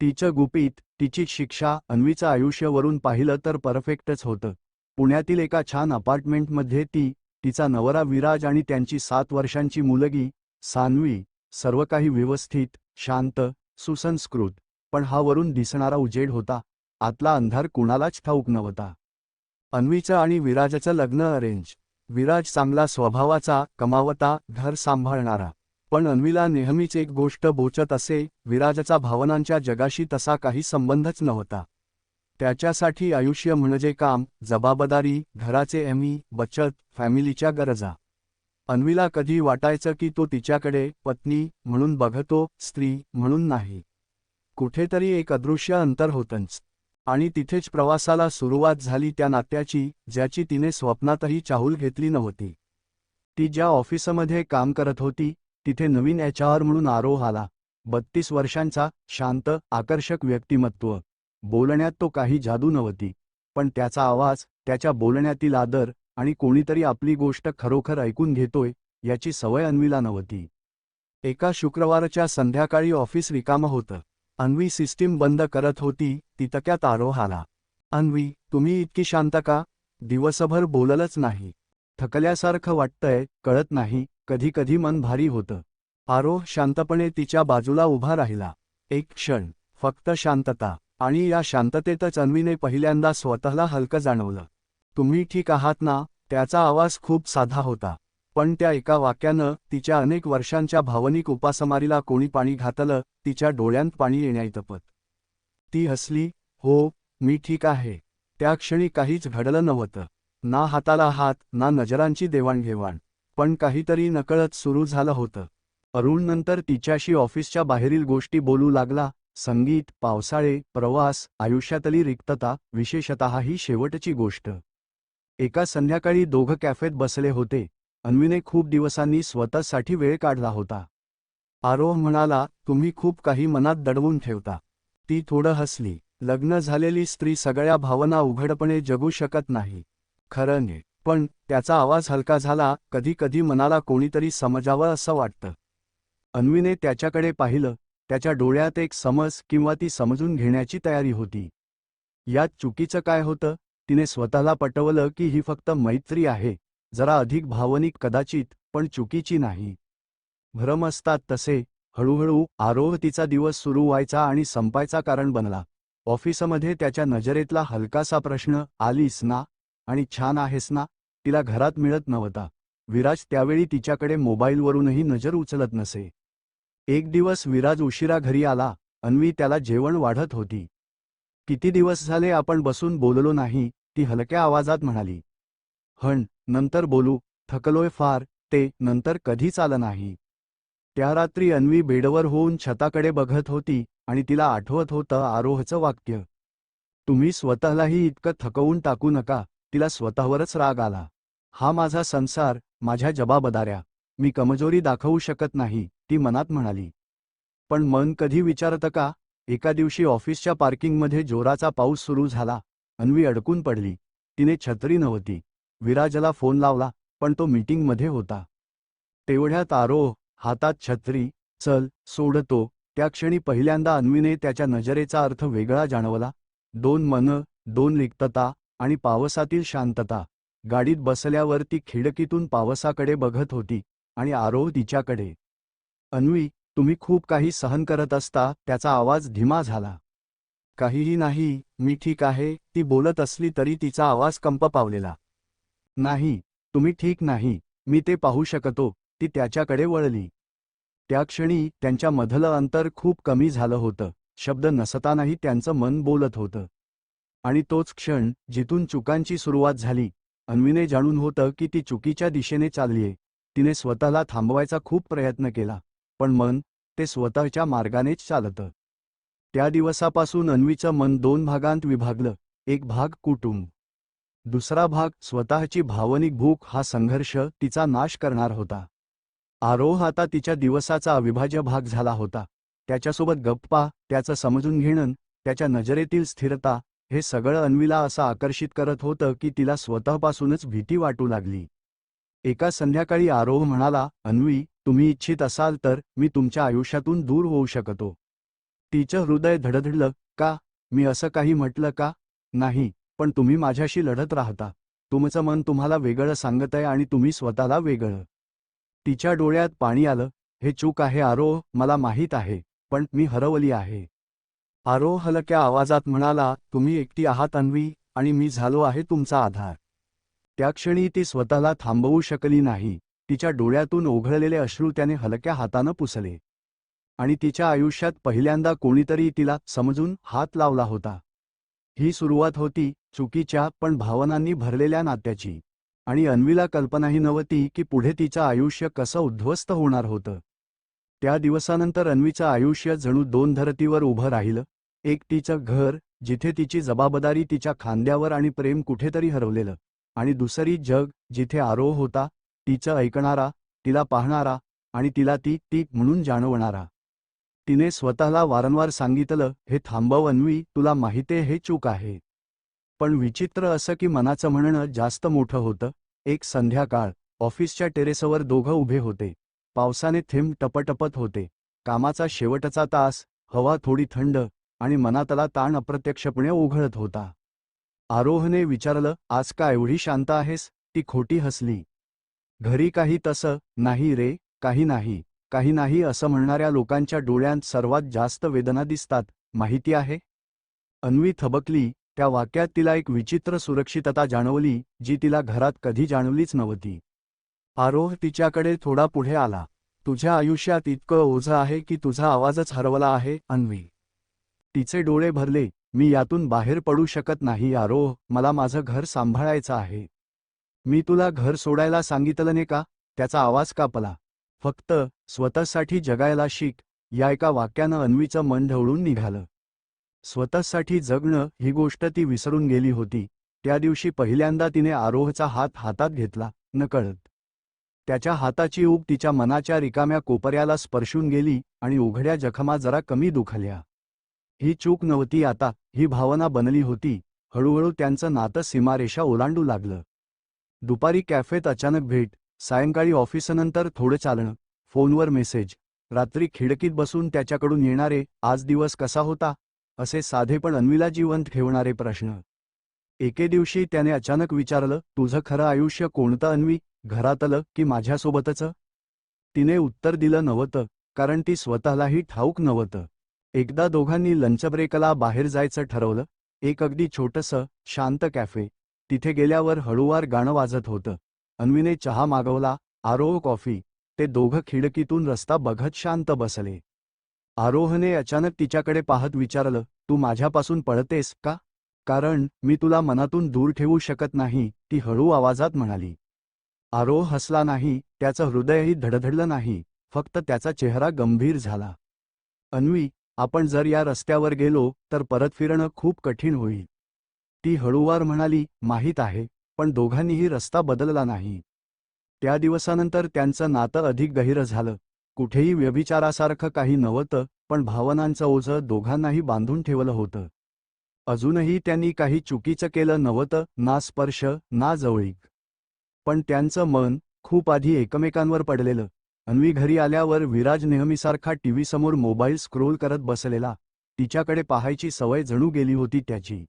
तिचं गुपित तिची शिक्षा अन्वीचं आयुष्य वरून पाहिलं तर परफेक्टच होतं. पुण्यातील एका छान अपार्टमेंटमध्ये ती तिचा नवरा विराज आणि त्यांची सात वर्षांची मुलगी सान्वी सर्व काही व्यवस्थित शांत सुसंस्कृत पण हा वरून दिसणारा उजेड होता. आतला अंधार कुणालाच ठाऊक नव्हता. अन्वीचं आणि विराजाचं लग्न अरेंज. विराज चांगला स्वभावाचा कमावता घर सांभाळणारा. पण अन्वीला नेहमीच एक गोष्ट बोचत असे विराजचा भावनांच्या जगाशी तसा काही संबंधच नव्हता. त्याच्यासाठी आयुष्य म्हणजे काम जबाबदारी घराचे एमी बचत फॅमिलीच्या गरजा. अन्वीला कधी वाटायचं की तो तिच्याकडे पत्नी म्हणून बघतो स्त्री म्हणून नाही. कुठेतरी एक अदृश्य अंतर होतंच. आणि तिथेच प्रवासाला सुरुवात झाली त्या नात्याची ज्याची तिने स्वप्नातही चाहूल घेतली नव्हती. ती ज्या ऑफिसमध्ये काम करत होती तिथे नवीन एच आर म्हणून आरोह आला. बत्तीस वर्षांचा शांत आकर्षक व्यक्तिमत्व. बोलण्यात तो काही जादू नव्हती. पण त्याचा आवाज त्याच्या बोलण्यातील आदर आणि कोणीतरी आपली गोष्ट खरोखर ऐकून घेतोय याची सवय अन्वीला नव्हती. एका शुक्रवारच्या संध्याकाळी ऑफिस रिकामं होतं. अन्वी सिस्टीम बंद करत होती तितक्यात आरोह आला. अन्वी तुम्ही इतकी शांत का? दिवसभर बोललच नाही. थकल्यासारखं वाटतंय कळत नाही. कधी कधी मन भारी होतं. आरोह शांतपणे तिच्या बाजूला उभा राहिला. एक क्षण फक्त शांतता आणि या शांततेतच अन्वीने पहिल्यांदा स्वतःला हलकं जाणवलं. तुम्ही ठीक आहात ना? त्याचा आवाज खूप साधा होता. पण त्या एका वाक्यानं तिच्या अनेक वर्षांच्या भावनिक उपासमारीला कोणी पाणी घातलं तिच्या डोळ्यांत पाणी येण्याइतपत. ती हसली हो मी ठीक आहे. त्या क्षणी काहीच घडलं नव्हतं. ना हाताला हात ना नजरांची देवाणघेवाण. पण काहीतरी नकळत सुरू झालं होतं. अरुण नंतर तिच्याशी ऑफिसच्या बाहेरील गोष्टी बोलू लागला संगीत पावसाळे प्रवास आयुष्यातली रिक्तता विशेषतः ही शेवटची गोष्ट. एका संध्याकाळी दोघं कॅफेत बसले होते. अन्वीने खूप दिवसांनी स्वतःसाठी वेळ काढला होता. आरोह म्हणाला तुम्ही खूप काही मनात दडवून ठेवता. ती थोडं हसली. लग्न झालेली स्त्री सगळ्या भावना उघडपणे जगू शकत नाही. खरं ने पण त्याचा आवाज हलका झाला कधी कधी मनाला कोणीतरी समजावं असं वाटतं. अन्वीने त्याच्याकडे पाहिलं त्याच्या डोळ्यात एक समज किंवा ती समजून घेण्याची तयारी होती. यात चुकीचं काय होतं तिने स्वतःला पटवलं की ही फक्त मैत्री आहे जरा अधिक भावनिक कदाचित पण चुकीची नाही. भ्रम असतात तसे हळूहळू आरोह तिचा दिवस सुरू व्हायचा आणि संपायचा कारण बनला. ऑफिसमध्ये त्याच्या नजरेतला हलकासा प्रश्न आलीस ना? आणि छान आहेस ना? तिला घरात मिळत नव्हता. विराज त्यावेळी तिच्याकडे मोबाईलवरूनही नजर उचलत नसे. एक दिवस विराज उशिरा घरी आला अन्वी त्याला जेवण वाढत होती. किती दिवस झाले आपण बसून बोललो नाही ती हलक्या आवाजात म्हणाली. हण नंतर बोलू थकलोय फार ते नंतर कधीच आलं नाही. त्या रात्री अन्वी बेडवर होऊन छताकडे बघत होती आणि तिला आठवत होतं आरोहचं वाक्य. तुम्ही स्वतःलाही इतकं थकवून टाकू नका तिला स्वतःवरच राग आला. हा माझा संसार माझ्या जबाबदाऱ्या. मी कमजोरी दाखवू शकत नाही ती मनात म्हणाली. पण मन कधी विचारतं का? एका दिवशी ऑफिसच्या पार्किंगमध्ये जोराचा पाऊस सुरू झाला. अन्वी अडकून पडली. तिने छत्री नव्हती. विराजला फोन लावला पण तो मीटिंगमध्ये होता. तेवढ्यात आरोह हातात छत्री चल सोडतो. त्या क्षणी पहिल्यांदा अन्वीने त्याच्या नजरेचा अर्थ वेगळा जाणवला. दोन मन दोन रिक्तता आणि पावसातील शांतता. गाडीत बसल्यावर ती खिडकीतून पावसाकडे बघत होती आणि आरोह तिच्याकडे. अन्वी तुम्ही खूप काही सहन करत असता त्याचा आवाज धीमा झाला. काहीही नाही मी ठीक आहे ती बोलत असली तरी तिचा आवाज कंप पावलेला. नाही तुम्ही ठीक नाही मी ते पाहू शकतो ती त्याच्याकडे वळली. त्या क्षणी त्यांच्या मधलं अंतर खूप कमी झालं होतं. शब्द नसतानाही त्यांचं मन बोलत होतं. आणि तोच क्षण जिथून चुकांची सुरुवात झाली. अन्वीने जाणून होतं की ती चुकीच्या दिशेने चाललीये. तिने स्वतःला थांबवायचा खूप प्रयत्न केला पण मन ते स्वतःच्या मार्गानेच चालतं. त्या दिवसापासून अन्वीचं मन दोन भागांत विभागलं एक भाग कुटुंब. दुसरा भाग स्वतःची भावनिक भूक हा संघर्ष तिचा नाश करणार होता. आरोह आता तिच्या दिवसाचा अविभाज्य भाग झाला होता. त्याच्यासोबत गप्पा त्याचं समजून घेणं त्याच्या नजरेतील स्थिरता हे सगळं अन्वीला असं आकर्षित करत होतं की तिला स्वतःपासूनच भीती वाटू लागली. एका संध्याकाळी आरोह म्हणाला अन्वी तुम्ही इच्छित असाल तर मी तुमच्या आयुष्यातून दूर होऊ शकतो. तिचं हृदय धडधडलं का? मी असं काही म्हटलं का? नाही पण तुम्ही माझ्याशी लढत राहता. तुमचं मन तुम्हाला वेगळं सांगतंय आणि तुम्ही स्वतःला वेगळं. तिच्या डोळ्यात पाणी आलं हे चूक आहे आरोह मला माहीत आहे पण मी हरवली आहे. आरोह हलक्या आवाजात म्हणाला तुम्ही एकटी आहात अन्वी आणि मी झालो आहे तुमचा आधार. त्या क्षणी ती स्वतःला थांबवू शकली नाही. तिच्या डोळ्यातून ओघळलेले अश्रू त्याने हलक्या हातानं पुसले. आणि तिच्या आयुष्यात पहिल्यांदा कोणीतरी तिला समजून हात लावला होता. ही सुरुवात होती चुकीच्या पण भावनांनी भरलेल्या नात्याची. आणि अन्वीला कल्पनाही नव्हती की पुढे तिचं आयुष्य कसं उद्ध्वस्त होणार होतं. त्या दिवसानंतर अन्वीचं आयुष्य जणू दोन धरतीवर उभं राहिलं. एक तिचं घर जिथे तिची जबाबदारी तिच्या खांद्यावर आणि प्रेम कुठेतरी हरवलेलं. आणि दुसरी जग जिथे आरोह होता तिचं ऐकणारा तिला पाहणारा आणि तिला ती ती म्हणून जाणवणारा. तिने स्वतःला वारंवार सांगितलं हे थांबव अन्वी तुला माहितीये हे चूक आहे. पण विचित्र असं की मनाचं म्हणणं जास्त मोठं होतं. एक संध्याकाळ ऑफिसच्या टेरेसवर दोघं उभे होते. पावसाने थेंब टपटपत होते. कामाचा शेवटचा तास हवा थोडी थंड आणि मनातला ताण अप्रत्यक्षपणे ओघळत होता. आरोहने विचारलं आज का एवढी शांत आहेस ती खोटी हसली. घरी काही तसं नाही रे काही नाही काही नाही असं म्हणणाऱ्या लोकांच्या डोळ्यांत सर्वात जास्त वेदना दिसतात माहिती आहे अन्वी थबकली त्या वाक्यात तिला एक विचित्र सुरक्षितता जाणवली जी तिला घरात कधी जाणवलीच नव्हती. आरोह तिच्याकडे थोडा पुढे आला. तुझ्या आयुष्यात इतकं ओझं आहे की तुझा आवाजच हरवला आहे अन्वी. तिचे डोळे भरले. मी यातून बाहेर पडू शकत नाही आरोह. मला माझं घर सांभाळायचं आहे. मी तुला घर सोडायला सांगितलं ने का? त्याचा आवाज कापला. फक्त स्वतःसाठी जगायला शिक. या एका वाक्यानं अन्वीचं मन ढवळून निघालं. स्वतःसाठी जगणं ही गोष्ट ती विसरून गेली होती. त्या दिवशी पहिल्यांदा तिने आरोहचा हात हातात घेतला. नकळत त्याच्या हाताची ऊब तिच्या मनाच्या रिकाम्या कोपऱ्याला स्पर्शून गेली आणि उघड्या जखमा जरा कमी दुखल्या. ही चूक नव्हती आता ही भावना बनली होती. हळूहळू त्यांचं नातं सीमारेषा ओलांडू लागलं. दुपारी कॅफेत अचानक भेट सायंकाळी ऑफिसनंतर थोडं चालणं फोनवर मेसेज रात्री खिडकीत बसून त्याच्याकडून येणारे आज दिवस कसा होता? असे साधे पण अन्वीला जिवंत ठेवणारे प्रश्न. एके दिवशी त्याने अचानक विचारलं तुझं खरं आयुष्य कोणतं अन्वी? घरातलं की माझ्यासोबतच? तिने उत्तर दिलं नव्हतं कारण ती स्वतःलाही ठाऊक नव्हतं. एकदा दोघांनी लंच ब्रेकला बाहेर जायचं ठरवलं एक अगदी छोटंसं शांत कॅफे. तिथे गेल्यावर हळूवार गाणं वाजत होतं. अन्वीने चहा मागवला आरोह कॉफी. ते दोघं खिडकीतून रस्ता बघत शांत बसले. आरोहने अचानक तिच्याकडे पाहत विचारलं तू माझ्यापासून पळतेस का? कारण मी तुला मनातून दूर ठेवू शकत नाही ती हळू आवाजात म्हणाली. आरो हसला नाही त्याचं हृदयही धडधडलं नाही फक्त त्याचा चेहरा गंभीर झाला. अन्वी आपण जर या रस्त्यावर गेलो तर परत फिरणं खूप कठीण होईल. ती हळूवार म्हणाली माहीत आहे पण दोघांनीही रस्ता बदलला नाही. त्या दिवसानंतर त्यांचं नातं अधिक गहिरं झालं. कुठेही व्यभिचारासारखं काही नव्हतं पण भावनांचं ओझं दोघांनाही बांधून ठेवलं होतं. अजूनही त्यांनी काही चुकीचं केलं नव्हतं ना स्पर्श ना जवळीक. पण त्यांचं मन खूप आधी एकमेकांवर पडलेलं. अन्वी घरी आल्यावर विराज नेहमीसारखा टीव्हीसमोर मोबाईल स्क्रोल करत बसलेला. तिच्याकडे पाहायची सवय जणू गेली होती त्याची.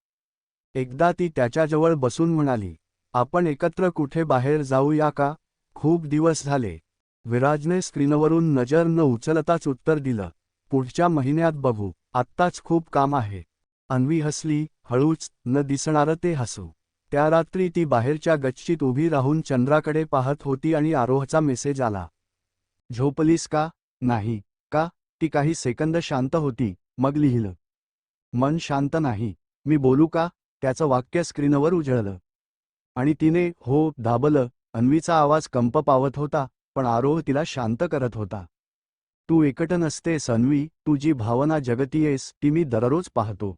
एकदा ती त्याच्याजवळ बसून म्हणाली आपण एकत्र कुठे बाहेर जाऊया का? खूप दिवस झाले. विराजने स्क्रीनवरून नजर न उचलताच उत्तर दिलं पुढच्या महिन्यात बघू. आत्ताच खूप काम आहे. अन्वी हसली हळूच न दिसणारं ते हसू. त्या रात्री ती बाहेरच्या गच्चीत उभी राहून चंद्राकडे पाहत होती आणि आरोहचा मेसेज आला. झोपलीस का? नाही. का? ती काही सेकंद शांत होती. मग लिहिलं. मन शांत नाही. मी बोलू का? त्याचं वाक्य स्क्रीनवर उजळलं. आणि तिने हो दाबलं. अन्वीचा आवाज कंप पावत होता पण आरोह तिला शांत करत होता. तू एकट नसतेस अन्वी. तू जी भावना जगतीयेस ती मी दररोज पाहतो.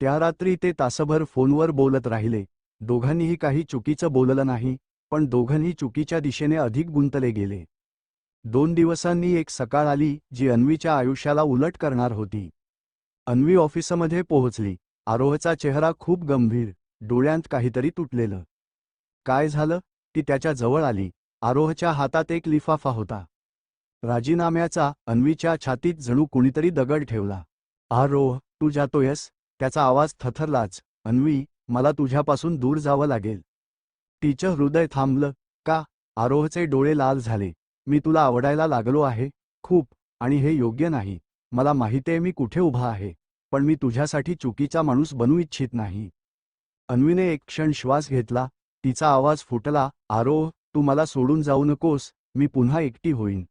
त्या रात्री ते तासभर फोनवर बोलत राहिले. दोघांनीही काही चुकीचं बोललं नाही पण दोघांनी चुकीच्या दिशेने अधिक गुंतले गेले. दोन दिवसांनी एक सकाळ आली जी अन्वीच्या आयुष्याला उलट करणार होती. अन्वी ऑफिसमध्ये पोहोचली. आरोहचा चेहरा खूप गंभीर डोळ्यांत काहीतरी तुटलेलं. काय झालं? ती त्याच्याजवळ आली. आरोहच्या हातात एक लिफाफा होता. राजीनाम्याचा अन्वीच्या छातीत जणू कुणीतरी दगड ठेवला. आरोह तू जातोयस? त्याचा आवाज थथरलाच अन्वी मला तुझ्यापासून दूर जावं लागेल. तिचं हृदय थांबलं. का? आरोहचे डोळे लाल झाले. मी तुला आवडायला लागलो आहे. खूप. आणि हे योग्य नाही. मला माहितीये मी कुठे उभा आहे. पण मी तुझ्यासाठी चुकीचा माणूस बनू इच्छित नाही. अन्वीने एक क्षण श्वास घेतला. तिचा आवाज फुटला. आरोह तू मला सोडून जाऊ नकोस. मी पुन्हा एकटी होईन.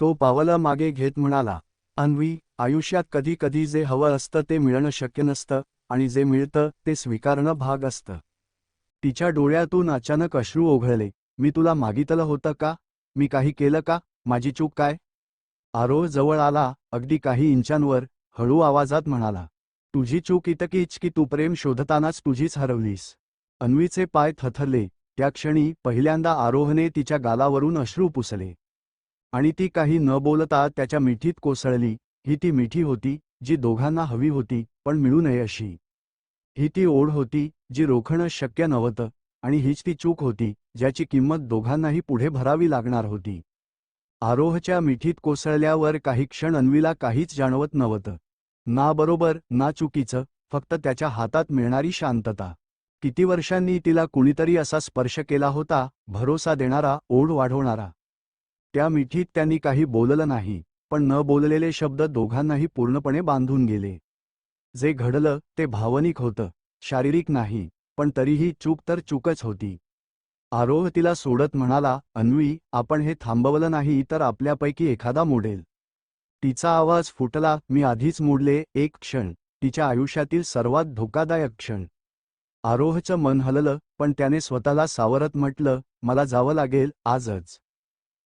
तो पावलं मागे घेत म्हणाला अन्वी आयुष्यात कधी कधी जे हवं असतं ते मिळणं शक्य नसतं. आणि जे मिळतं ते स्वीकारणं भाग असतं. तिच्या डोळ्यातून अचानक अश्रू ओघळले. मी तुला मागितलं होतं का? मी काही केलं का? माझी चूक काय? आरोह जवळ आला अगदी काही इंचांवर हळू आवाजात म्हणाला. तुझी चूक इतकीच की तू प्रेम शोधतानाच तुझीच हरवलीस. अन्वीचे पाय थथरले त्या क्षणी पहिल्यांदा आरोहने तिच्या गालावरून अश्रू पुसले. आणि ती काही न बोलता त्याच्या मिठीत कोसळली. ही ती मिठी होती जी दोघांना हवी होती पण मिळू नये अशी. ही ती ओढ होती जी रोखणं शक्य नव्हतं आणि हीच ती चूक होती ज्याची किंमत दोघांनाही पुढे भरावी लागणार होती. आरोहच्या मिठीत कोसळल्यावर काही क्षण अन्वीला काहीच जाणवत नव्हतं. ना बरोबर ना चुकीचं फक्त त्याच्या हातात मिळणारी शांतता. किती वर्षांनी तिला कुणीतरी असा स्पर्श केला होता भरोसा देणारा ओढ वाढवणारा. त्या मिठीत त्यांनी काही बोललं नाही पण न बोललेले शब्द दोघांनाही पूर्णपणे बांधून गेले. जे घडलं ते भावनिक होतं शारीरिक नाही पण तरीही चूक तर चूकच होती. आरोह तिला सोडत म्हणाला अन्वी आपण हे थांबवलं नाही तर आपल्यापैकी एखादा मोडेल. तिचा आवाज फुटला मी आधीच मोडले एक क्षण तिच्या आयुष्यातील सर्वात धोकादायक क्षण. आरोहचं मन हललं पण त्याने स्वतःला सावरत म्हटलं मला जावं लागेल आजच.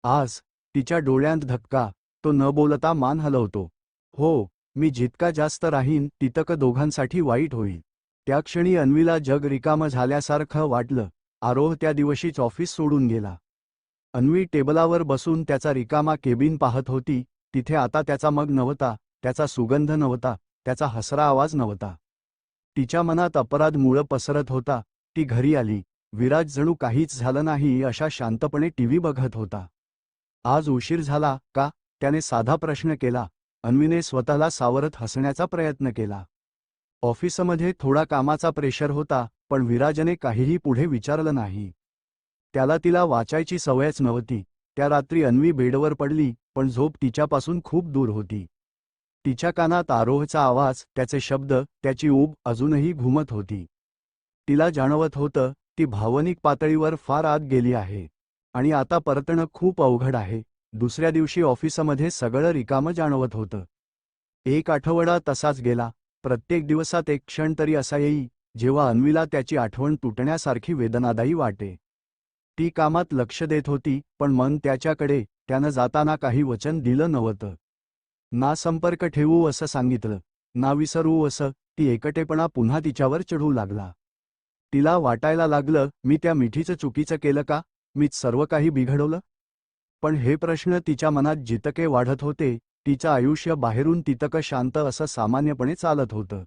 आज तिच्या डोळ्यांत धक्का तो न बोलता मान हलवतो. हो मी जितका जास्त राहीन तितकं दोघांसाठी वाईट होईल त्या क्षणी अन्वीला जग रिकामं झाल्यासारखं वाटलं. आरोह त्या दिवशीच ऑफिस सोडून गेला. अन्वी टेबलावर बसून त्याचा रिकामा केबिन पाहत होती. तिथे आता त्याचा मग नव्हता त्याचा सुगंध नव्हता त्याचा हसरा आवाज नव्हता. तिच्या मनात अपराध मुळं पसरत होता. ती घरी आली. विराज जणू काहीच झालं नाही अशा शांतपणे टीव्ही बघत होता. आज उशीर झाला का? त्याने साधा प्रश्न केला. अन्वीने स्वतःला सावरत हसण्याचा प्रयत्न केला. ऑफिसमध्ये थोडा कामाचा प्रेशर होता पण विराजने काहीही पुढे विचारलं नाही. त्याला तिला वाचायची सवयच नव्हती. त्या रात्री अन्वी बेडवर पडली पण झोप तिच्यापासून खूप दूर होती. तिच्या कानात आरोहचा आवाज त्याचे शब्द त्याची ऊब अजूनही घुमत होती. तिला जाणवत होतं ती भावनिक पातळीवर फार आत गेली आहे. आणि आता परतणं खूप अवघड आहे. दुसऱ्या दिवशी ऑफिसमध्ये सगळं रिकामं जाणवत होतं. एक आठवडा तसाच गेला प्रत्येक दिवसात एक क्षण तरी असा येई जेव्हा अन्वीला त्याची आठवण तुटण्यासारखी वेदनादायी वाटे. ती कामात लक्ष देत होती पण मन त्याच्याकडे त्यानं जाताना काही वचन दिलं नव्हतं. ना संपर्क ठेवू असं सांगितलं ना विसरू असं ती एकटेपणा पुन्हा तिच्यावर चढू लागला. तिला वाटायला लागलं मी त्या मिठीचं चुकीचं केलं का? मीच सर्व काही बिघडवलं? पण हे प्रश्न तिच्या मनात जितके वाढत होते तिचं आयुष्य बाहेरून तितकं शांत असं सामान्यपणे चालत होतं.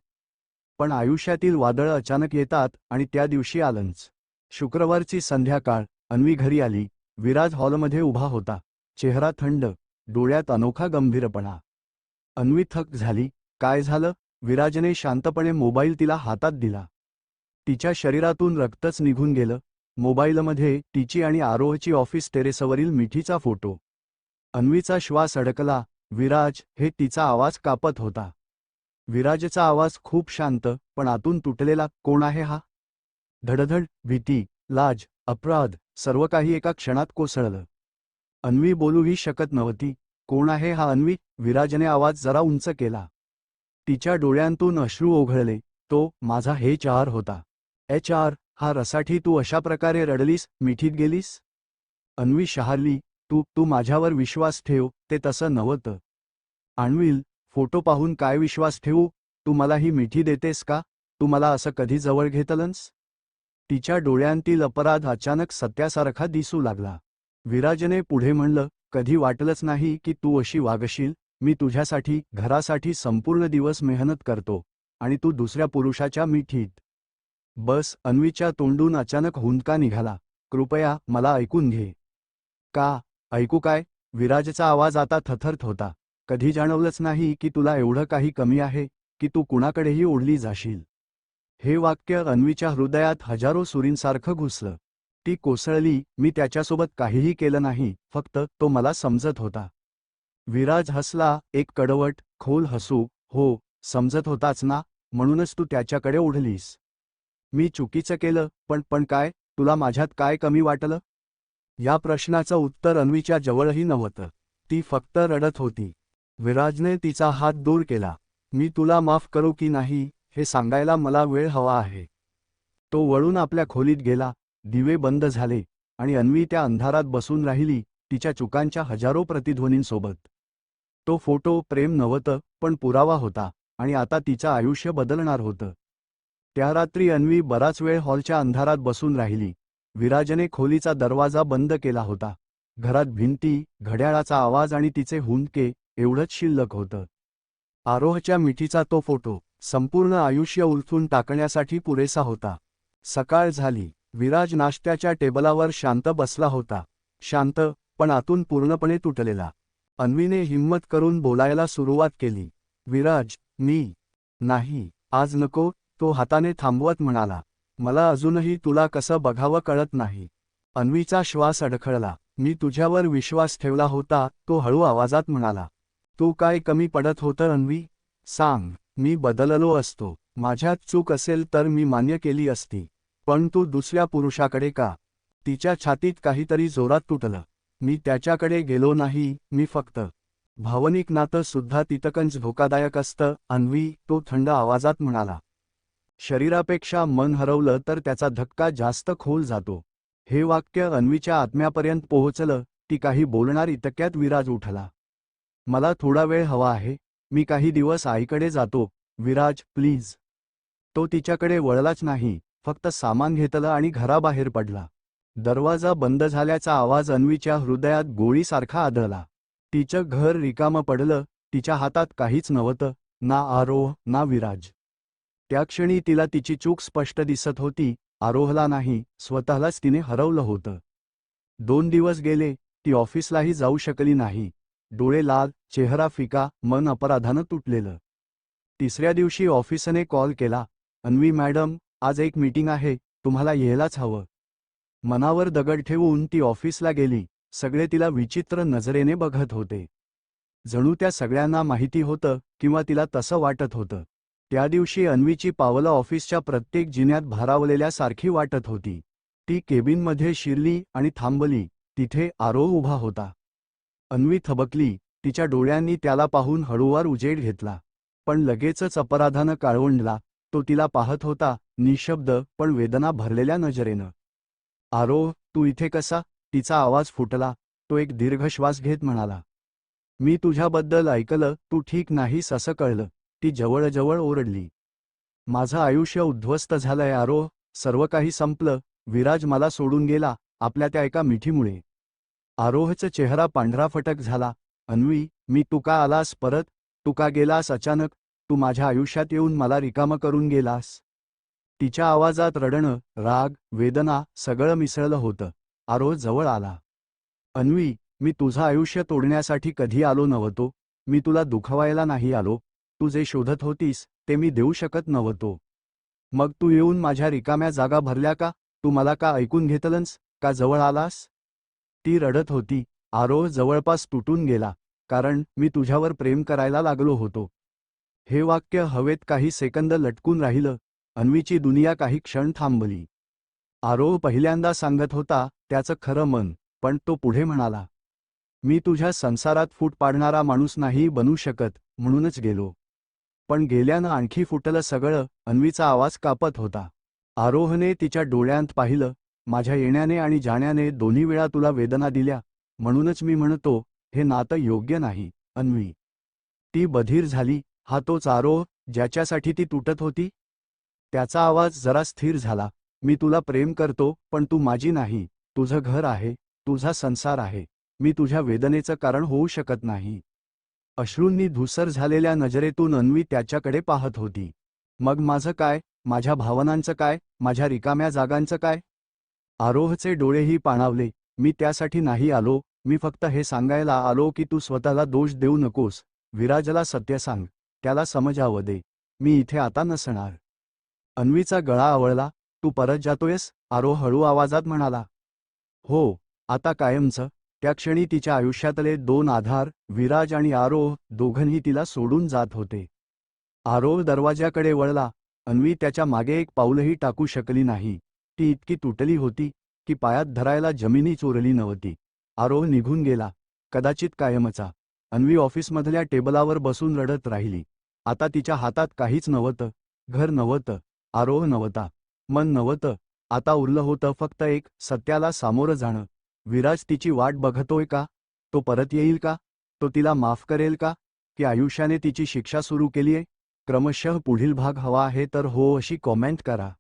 पण आयुष्यातील वादळं अचानक येतात आणि त्या दिवशी आलंच शुक्रवारची संध्याकाळ अन्वी घरी आली विराज हॉलमध्ये उभा होता चेहरा थंड डोळ्यात अनोखा गंभीरपणा. अन्वी थक झाली काय झालं? विराजने शांतपणे मोबाईल तिला हातात दिला. तिच्या शरीरातून रक्तच निघून गेलं मोबाईलमध्ये तिची आणि आरोहची ऑफिस टेरेसवरील मिठीचा फोटो. अन्वीचा श्वास अडकला. विराज हे तिचा आवाज कापत होता. विराजचा आवाज खूप शांत पण आतून तुटलेला कोण आहे हा? धडधड भीती लाज अपराध सर्व काही एका क्षणात कोसळलं. अन्वी बोलूही शकत नव्हती. कोण आहे हा अन्वी? विराजने आवाज जरा उंच केला. तिच्या डोळ्यांतून अश्रू ओघळले. तो माझा हे चार होता. एच आर हा रसाठी तू अशा प्रकारे रडलीस मिठीत गेलीस? अन्वी शहारली तू तू माझ्यावर विश्वास ठेव ते तसं नव्हतं. आणवील फोटो पाहून काय विश्वास ठेवू? तू मला ही मिठी देतेस का? तू मला असं कधी जवळ घेतलंस? तिच्या डोळ्यांतील अपराध अचानक सत्यासारखा दिसू लागला. विराजने पुढे म्हणलं कधी वाटलंच नाही की तू अशी वागशील मी तुझ्यासाठी घरासाठी संपूर्ण दिवस मेहनत करतो आणि तू दुसऱ्या पुरुषाच्या मिठीत बस अन्वीच्या तोंडून अचानक हुंदका निघाला. कृपया मला ऐकून घे. का? ऐकू काय? विराजचा आवाज आता थथरत होता. कधी जाणवलंच नाही की तुला एवढं काही कमी आहे की तू कुणाकडेही ओढली जाशील. हे वाक्य अन्वीच्या हृदयात हजारो सुरींसारखं घुसलं. ती कोसळली मी त्याच्यासोबत काहीही केलं नाही फक्त तो मला समजत होता. विराज हसला एक कडवट खोल हसू हो समजत होताच ना म्हणूनच तू त्याच्याकडे ओढलीस. मी चुकीचं केलं पण पण काय? तुला माझ्यात काय कमी वाटलं? या प्रश्नाचं उत्तर अन्वीच्या जवळही नव्हतं. ती फक्त रडत होती. विराजने तिचा हात दूर केला. मी तुला माफ करू की नाही हे सांगायला मला वेळ हवा आहे. तो वळून आपल्या खोलीत गेला. दिवे बंद झाले आणि अन्वी त्या अंधारात बसून राहिली तिच्या चुकांच्या हजारो प्रतिध्वनींसोबत. तो फोटो प्रेम नव्हतं पण पुरावा होता आणि आता तिचं आयुष्य बदलणार होतं. त्या रात्री अन्वी बराच वेळ हॉलच्या अंधारात बसून राहिली. विराजने खोलीचा दरवाजा बंद केला होता. घरात भिंती घड्याळाचा आवाज आणि तिचे हुंदके एवढंच शिल्लक होतं. आरोहच्या मिठीचा तो फोटो संपूर्ण आयुष्य उलथून टाकण्यासाठी पुरेसा होता. सकाळ झाली. विराज नाश्त्याच्या टेबलावर शांत बसला होता. शांत पण आतून पूर्णपणे तुटलेला. अन्वीने हिंमत करून बोलायला सुरुवात केली. विराज मी नाही. आज नको. तो हाताने थांबवत म्हणाला मला अजूनही तुला कसं बघावं कळत नाही. अन्वीचा श्वास अडखळला. मी तुझ्यावर विश्वास ठेवला होता तो हळू आवाजात म्हणाला. तू काय कमी पडत होतं अन्वी? सांग मी बदललो असतो. माझ्यात चूक असेल तर मी मान्य केली असती. पण तू दुसऱ्या पुरुषाकडे का? तिच्या छातीत काहीतरी जोरात तुटलं. मी त्याच्याकडे गेलो नाही मी फक्त भावनिक नातं सुद्धा तितकंच धोकादायक असतं अन्वी तो थंड आवाजात म्हणाला. शरीरापेक्षा मन हरवलं तर त्याचा धक्का जास्त खोल जातो. हे वाक्य अन्वीच्या आत्म्यापर्यंत पोहोचलं ती काही बोलणार इतक्यात विराज उठला. मला थोडा वेळ हवा आहे मी काही दिवस आईकडे जातो विराज प्लीज. तो तिच्याकडे वळलाच नाही फक्त सामान घेतलं आणि घराबाहेर पडला. दरवाजा बंद झाल्याचा आवाज अन्वीच्या हृदयात गोळीसारखा आदळला. तिचं घर रिकामं पडलं तिच्या हातात काहीच नव्हतं ना आरोह ना विराज. त्या क्षणी तिला तिची चूक स्पष्ट दिसत होती आरोहला नाही स्वतःलाच तिने हरवलं होतं. दोन दिवस गेले ती ऑफिसलाही जाऊ शकली नाही. डोळे लाल चेहरा फिका मन अपराधानं तुटलेलं. तिसऱ्या दिवशी ऑफिसने कॉल केला अन्वी मॅडम आज एक मीटिंग आहे तुम्हाला यायलाच हवं. मनावर दगड ठेवून ती ऑफिसला गेली सगळे तिला विचित्र नजरेने बघत होते. जणू त्या सगळ्यांना माहिती होतं किंवा तिला तसं वाटत होतं. त्या दिवशी अन्वीची पावलं ऑफिसच्या प्रत्येक जिन्यात भारावलेल्यासारखी वाटत होती. ती केबिनमध्ये शिरली आणि थांबली. तिथे आरोह उभा होता. अन्वी थबकली. तिच्या डोळ्यांनी त्याला पाहून हळूवार उजेड घेतला. पण लगेचच अपराधानं काळवंडला. तो तिला पाहत होता निशब्द पण वेदना भरलेल्या नजरेनं. आरोह तू इथे कसा? तिचा आवाज फुटला. तो एक दीर्घ श्वास घेत म्हणाला. मी तुझ्याबद्दल ऐकलं. तू ठीक नाहीस असं कळलं. ती जवळजवळ ओरडली. माझं आयुष्य उद्ध्वस्त झालंय आरोह सर्व काही संपलं विराज मला सोडून गेला आपल्या त्या एका मिठीमुळे. आरोहचा चेहरा पांढरा फटक झाला. अन्वी मी तू का आलास परत तू का गेलास अचानक तू माझ्या आयुष्यात येऊन मला रिकामं करून गेलास. तिच्या आवाजात रडणं राग वेदना सगळं मिसळलं होतं. आरोह जवळ आला. अन्वी मी तुझं आयुष्य तोडण्यासाठी कधी आलो नव्हतो मी तुला दुखवायला नाही आलो तू जे शोधत होतीस ते मी देऊ शकत नव्हतो. मग तू येऊन माझ्या रिकाम्या जागा भरल्या का? तू मला का ऐकून घेतलंस? का जवळ आलास? ती रडत होती. आरोह जवळपास तुटून गेला कारण मी तुझ्यावर प्रेम करायला लागलो होतो. हे वाक्य हवेत काही सेकंद लटकून राहिलं. अन्वीची दुनिया काही क्षण थांबली. आरोह पहिल्यांदा सांगत होता त्याचं खरं मन. पण तो पुढे म्हणाला मी तुझ्या संसारात फूट पाडणारा माणूस नाही बनू शकत म्हणूनच गेलो. पण गेल्यानं आणखी फुटलं सगळं अन्वीचा आवाज कापत होता. आरोहने तिच्या डोळ्यांत पाहिलं माझ्या येण्याने आणि जाण्याने दोन्ही वेळा तुला वेदना दिल्या म्हणूनच मी म्हणतो हे नातं योग्य नाही अन्वी. ती बधीर झाली हा तोच आरोह ज्याच्यासाठी ती तुटत होती? त्याचा आवाज जरा स्थिर झाला मी तुला प्रेम करतो पण तू माझी नाही तुझं घर आहे तुझा संसार आहे मी तुझ्या वेदनेचं कारण होऊ शकत नाही. अश्रूंनी धुसर झालेल्या नजरेतून अन्वी त्याच्याकडे पाहत होती. मग माझं काय? माझ्या भावनांचं काय? माझ्या रिकाम्या जागांचं काय? आरोहचे डोळेही पाणावले. मी त्यासाठी नाही आलो. मी फक्त हे सांगायला आलो की तू स्वतःला दोष देऊ नकोस. विराजला सत्य सांग. त्याला समजावं दे. मी इथे आता नसणार. अन्वीचा गळा आवळला. तू परत जातोयस? आरो हळू आवाजात म्हणाला. हो. आता कायमचं त्या क्षणी तिच्या आयुष्यातले दोन आधार विराज आणि आरोह दोघंही तिला सोडून जात होते. आरोह दरवाजाकडे वळला अन्वी त्याच्यामागे एक पाऊलही टाकू शकली नाही. ती इतकी तुटली होती की पायात धरायला जमिनी चोरली नव्हती. आरोह निघून गेला कदाचित कायमचा. अन्वी ऑफिसमधल्या टेबलावर बसून रडत राहिली. आता तिच्या हातात काहीच नव्हतं घर नव्हतं आरोह नव्हता मन नव्हतं आता उरलं होतं फक्त एक सत्याला सामोरं जाणं. विराज तिची वाट बघतोय का? तो परत येईल का? तो तिला माफ करेल का? की आयुष्याने तिची शिक्षा सुरू केलीये? क्रमशः पुढील भाग हवा आहे तर हो अशी कॉमेंट करा.